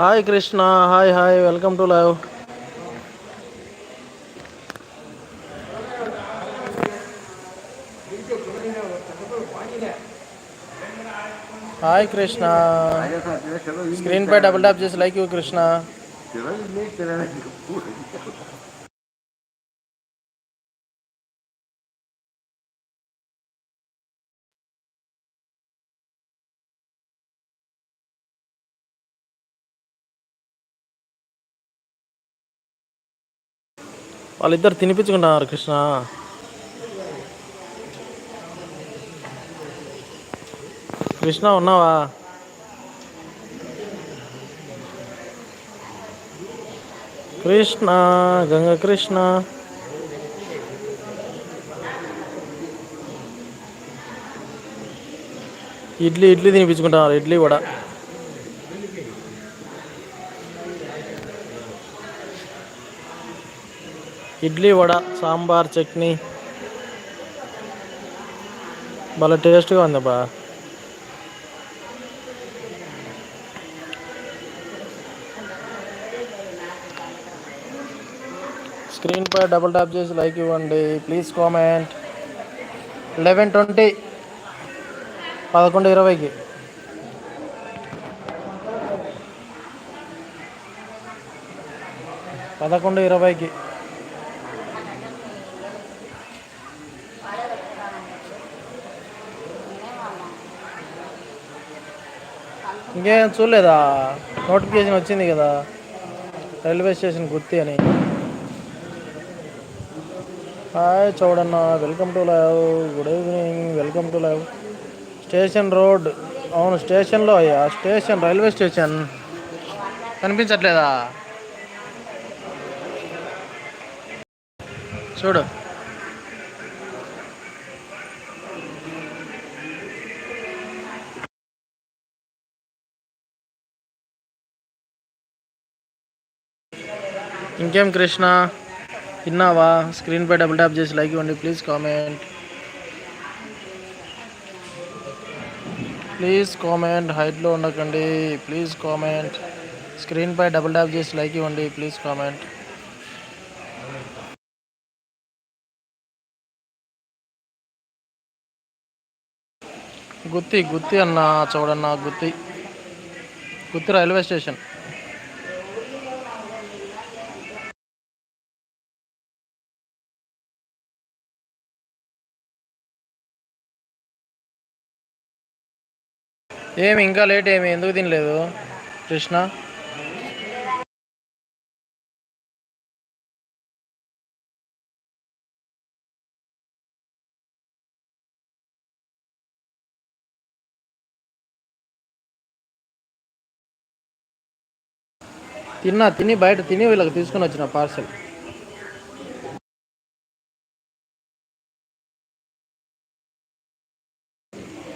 Hi Krishna hi hi welcome to live. Hi Krishna. Screen pi double tap చేసి like you Krishna. వాళ్ళిద్దరు తినిపించుకుంటున్నారు కృష్ణ. కృష్ణ ఉన్నావా? కృష్ణ గంగ కృష్ణ. ఇడ్లీ ఇడ్లీ తినిపించుకుంటున్నారు ఇడ్లీ కూడా ఇడ్లీ వడ సాంబార్ చట్నీ. భలే టేస్ట్గా ఉందబ్బా స్క్రీన్ పై డబుల్ ట్యాప్ చేసి లైక్ ఇవ్వండి. Please comment. లెవెన్ ట్వంటీ పదకొండు ఇరవైకి. పదకొండు ఇరవైకి. ఇంకేం చూడలేదా? నోటిఫికేషన్ వచ్చింది కదా. రైల్వే స్టేషన్ గుర్తి అని. Hi చూడన్న welcome to live. Good evening welcome to live. Station road. అవును స్టేషన్లో అయ్యా. Station railway station. కనిపించట్లేదా? చూడు. ఇంకేం కృష్ణ తిన్నావా స్క్రీన్ పై డబుల్ ట్యాప్ చేసి లైక్ ఇవ్వండి ప్లీజ్ కామెంట్ ప్లీజ్ కామెంట్ హైట్లో ఉండకండి. ప్లీజ్ కామెంట్ స్క్రీన్ పై డబుల్ ట్యాప్ చేసి లైక్ ఇవ్వండి ప్లీజ్ కామెంట్ గుత్తి గుత్తి అన్న చూడన్న గుత్తి. గుత్తి రైల్వే స్టేషన్. ఏమి ఇంకా లేట్ ఏమి? ఎందుకు తినలేదు? కృష్ణ? తిన్నా తిని బయట తిని వీళ్ళకి తీసుకుని వచ్చిన parcel.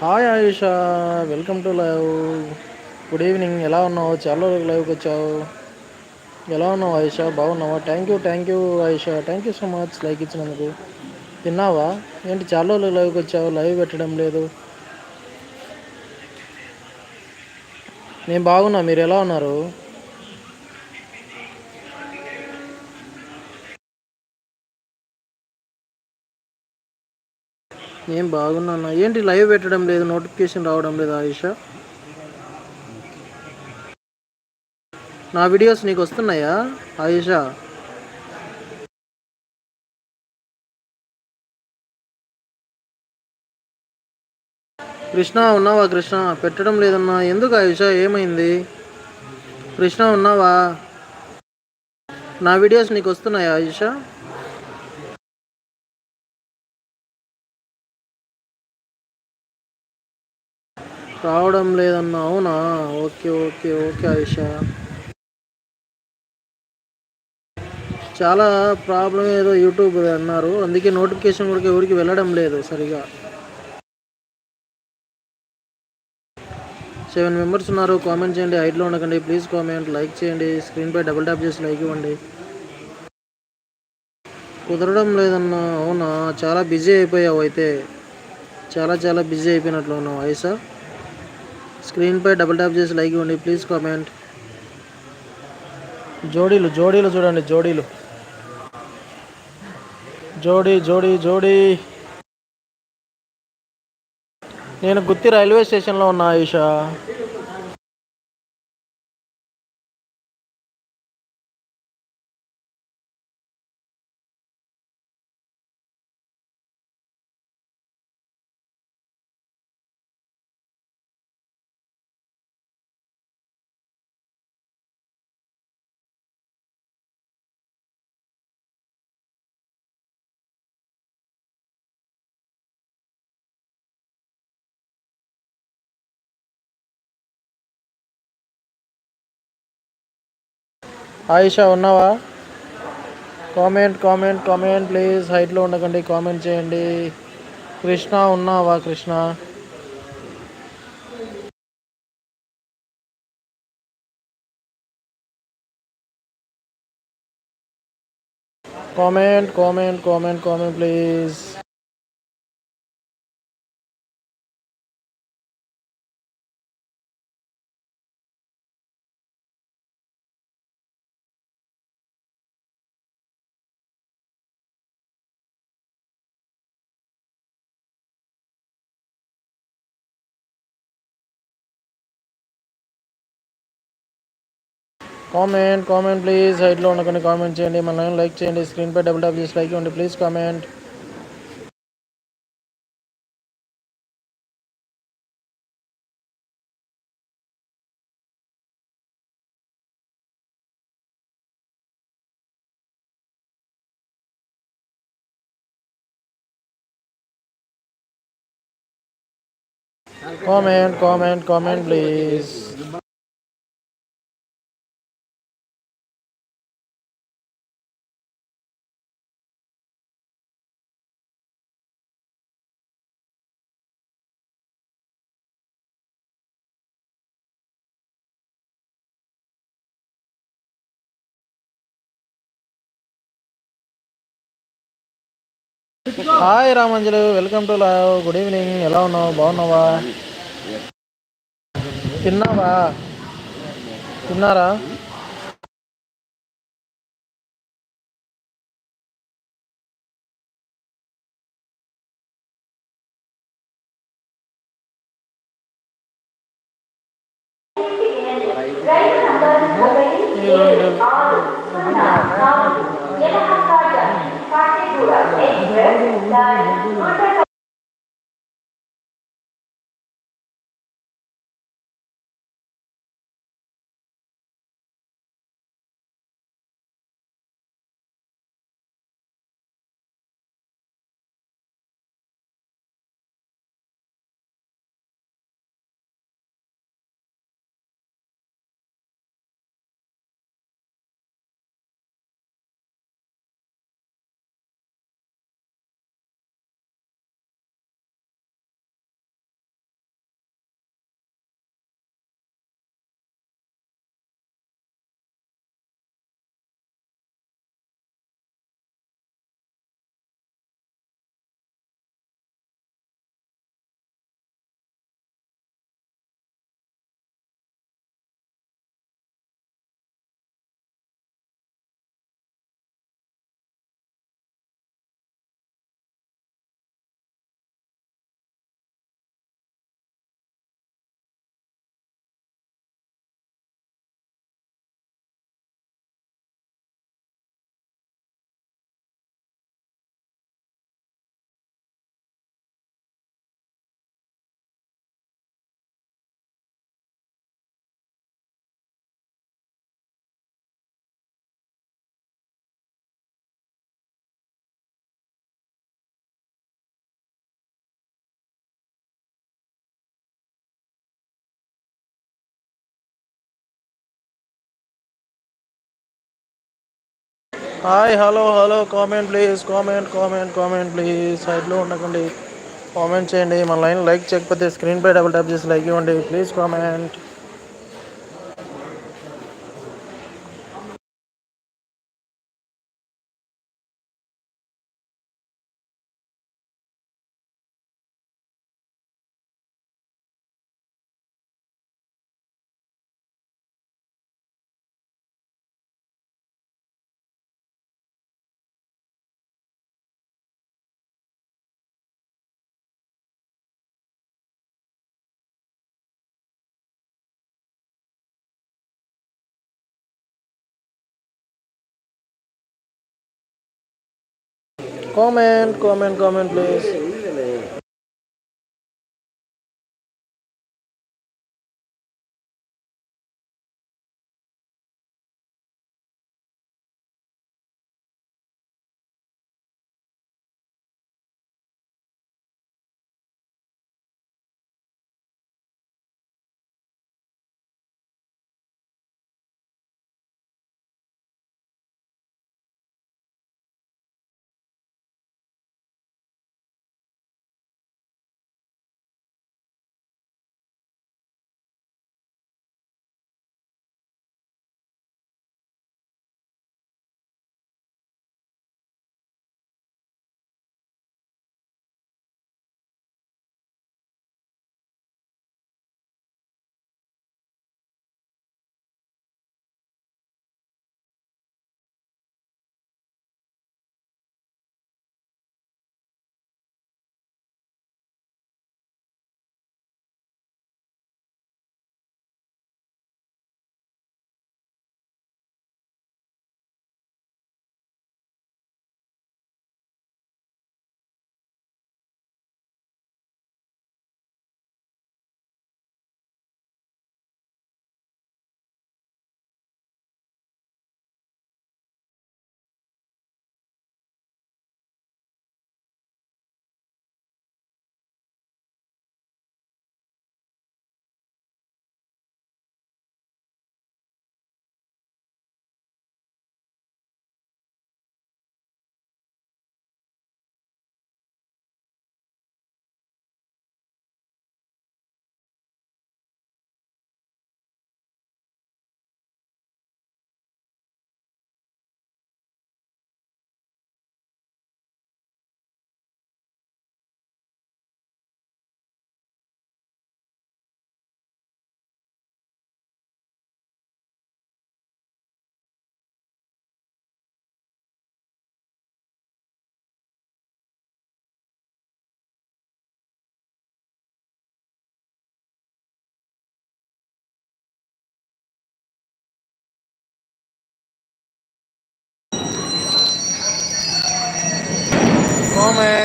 Hi Ayusha welcome to live good evening ఎలా ఉన్నావు? చాలా లైవ్కి వచ్చావు. ఎలా ఉన్నావు ఆయుష బాగున్నావా? Thank you thank you Ayusha thank you so much like ఇచ్చినందుకు. తిన్నావా? ఏంటి చాలా రోజులు లైవ్కి వచ్చావు. లైవ్ పెట్టడం లేదు. నేను బాగున్నా. మీరు ఎలా ఉన్నారు? నేను బాగున్నాను ఏంటి లైవ్ పెట్టడం లేదు నోటిఫికేషన్ రావడం లేదు ఆయుష? నా వీడియోస్ నీకు వస్తున్నాయా ఆయుష? కృష్ణ ఉన్నావా కృష్ణ? పెట్టడం లేదన్నా. ఎందుకు ఆయుష? ఏమైంది? కృష్ణ ఉన్నావా? నా వీడియోస్ నీకు వస్తున్నాయా ఆయుష? రావడం లేదన్నా అవునా? Okay okay okay Ayusha. చాలా ప్రాబ్లం ఏదో యూట్యూబ్ అన్నారు. అందుకే నోటిఫికేషన్ కూడా ఎవరికి వెళ్ళడం లేదు సరిగా. సెవెన్ మెంబర్స్ ఉన్నారు. కామెంట్ చేయండి. హైట్లో ఉండకండి. Please comment. లైక్ చేయండి. స్క్రీన్పై డబుల్ ట్యాప్ చేసి లైక్ ఇవ్వండి. కుదరడం లేదన్నా అవునా? చాలా బిజీ అయిపోయావు అయితే. చాలా చాలా బిజీ అయిపోయినట్లు ఉన్నావు ఐసా స్క్రీన్పై డబుల్ ట్యాప్ చేసి లైక్ ఇవ్వండి. ప్లీజ్ కామెంట్ జోడీలు జోడీలు చూడండి జోడీలు. జోడీ జోడీ జోడీ. నేను గుత్తి రైల్వే స్టేషన్లో ఉన్నా ఆయుషా ఆయుష ఉన్నావా? Comment comment comment please. హైట్లో ఉండకండి కామెంట్ చేయండి. కృష్ణ ఉన్నావా Krishna? Comment comment comment comment please. Comment comment please హైట్లో ఉండకండి కామెంట్ చేయండి మన లైక్ చేయండి స్క్రీన్పై డబుల్ టాప్ చేసి లైక్ ఇవ్వండి please comment comment comment comment please hi Ramanjalu welcome to live good evening. ఎలా ఉన్నావు? బాగున్నావా? తిన్నావా? తిన్నారా? ఈ రెండు Thank you. Hi hello hello comment please comment comment comment please. సైడ్లో ఉండకండి. కామెంట్ చేయండి. మన లైన్ లైక్ చేయకపోతే స్క్రీన్పై డబుల్ ట్యాప్ చేసి లైక్ ఇవ్వండి. Please comment. Comment, comment, comment, please.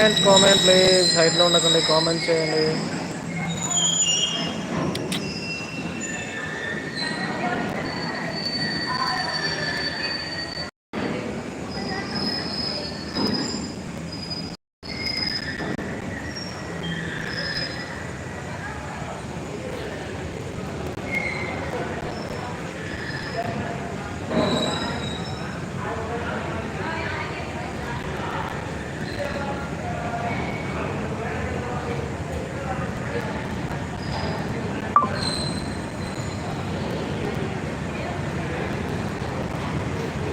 Comment comment please హైట్లో ఉండకండి కామెంట్ చేయండి.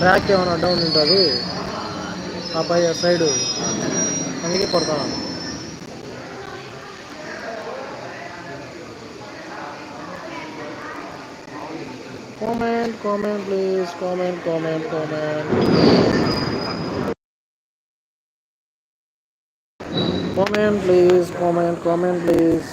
ట్రాక్ ఏమైనా డౌన్ ఉంటుంది ఆ పై సైడు అందుకే కొడతాను. Comment comment please comment comment comment comment please comment comment please